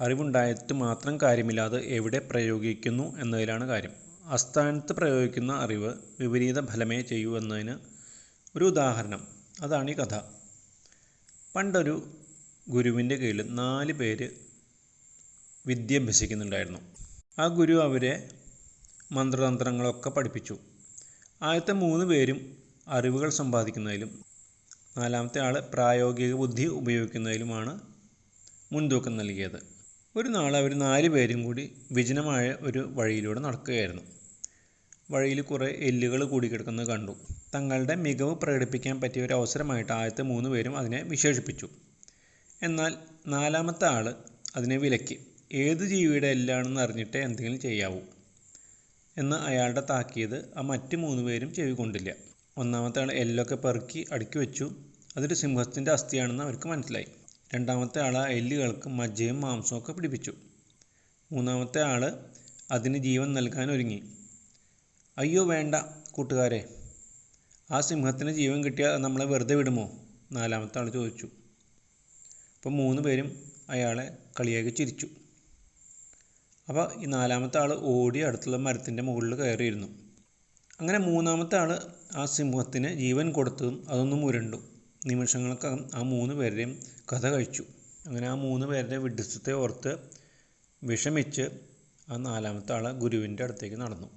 അറിവുണ്ടായിട്ട് മാത്രം കാര്യമില്ലാതെ എവിടെ പ്രയോഗിക്കുന്നു എന്നതിലാണ് കാര്യം. അസ്ഥാനത്ത് പ്രയോഗിക്കുന്ന അറിവ് വിപരീത ഫലമേ ചെയ്യൂ എന്നതിന് ഒരു ഉദാഹരണം. അതാണ് ഈ കഥ. പണ്ടൊരു ഗുരുവിന്റെ കീഴിൽ നാല് പേര് വിദ്യാഭ്യസിക്കുന്നുണ്ടായിരുന്നു. ആ ഗുരു അവരെ മന്ത്രതന്ത്രങ്ങളൊക്കെ പഠിപ്പിച്ചു. ആദ്യത്തെ മൂന്ന് പേരും അറിവുകൾ സമ്പാദിക്കുന്നതിലും നാലാമത്തെ ആൾ പ്രായോഗിക ബുദ്ധി ഉപയോഗിക്കുന്നതിലുമാണ് മുൻതൂക്കം നൽകിയത്. ഒരു നാൾ അവർ നാല് പേരും കൂടി വിജനമായ ഒരു വഴിയിലൂടെ നടക്കുകയായിരുന്നു. വഴിയിൽ കുറേ എല്ലുകൾ കൂടി കിടക്കുന്നത് കണ്ടു. തങ്ങളുടെ മികവ് പ്രകടിപ്പിക്കാൻ പറ്റിയ ഒരു അവസരമായിട്ട് ആദ്യത്തെ മൂന്ന് പേരും അതിനെ വിശേഷിപ്പിച്ചു. എന്നാൽ നാലാമത്തെ ആൾ അതിനെ വിലക്കി. ഏത് ജീവിയുടെ എല്ലാണെന്ന് അറിഞ്ഞിട്ടേ എന്തെങ്കിലും ചെയ്യാവൂ എന്ന് അയാളുടെ താക്കീത് ആ മറ്റ് മൂന്ന് പേരും ചെവി കൊണ്ടില്ല. ഒന്നാമത്തെ ആൾ എല്ലൊക്കെ പെറുക്കി അടുക്കി വെച്ചു. അതൊരു സിംഹത്തിന്റെ അസ്ഥിയാണെന്ന് അവർക്ക് മനസ്സിലായി. രണ്ടാമത്തെ ആൾ ആ എല്ലുകൾക്ക് മജ്ജയും മാംസവും ഒക്കെ പിടിപ്പിച്ചു. മൂന്നാമത്തെ ആൾ അതിന് ജീവൻ നൽകാൻ ഒരുങ്ങി. അയ്യോ വേണ്ട കൂട്ടുകാരെ. ആ സിംഹത്തിന് ജീവൻ കിട്ടിയാൽ നമ്മളെ വെറുതെ വിടുമോ? നാലാമത്തെ ആൾ ചോദിച്ചു. അപ്പം മൂന്ന് പേരും അയാളെ കളിയാക്കി ചിരിച്ചു. അപ്പോൾ ഈ നാലാമത്തെ ആൾ ഓടി അടുത്തുള്ള മരത്തിന്റെ മുകളിൽ കയറിയിരുന്നു. അങ്ങനെ മൂന്നാമത്തെ ആൾ ആ സിംഹത്തിന് ജീവൻ കൊടുത്തതും അതൊന്നും ഉരുണ്ടു. നിമിഷങ്ങൾക്കകം ആ മൂന്ന് പേരുടെയും കഥ കഴിച്ചു. അങ്ങനെ ആ മൂന്ന് പേരുടെ വിഡ്ഢിത്തത്തെ ഓർത്ത് വിഷമിച്ച് ആ നാലാമത്തെ ആൾ ഗുരുവിന്റെ അടുത്തേക്ക് നടന്നു.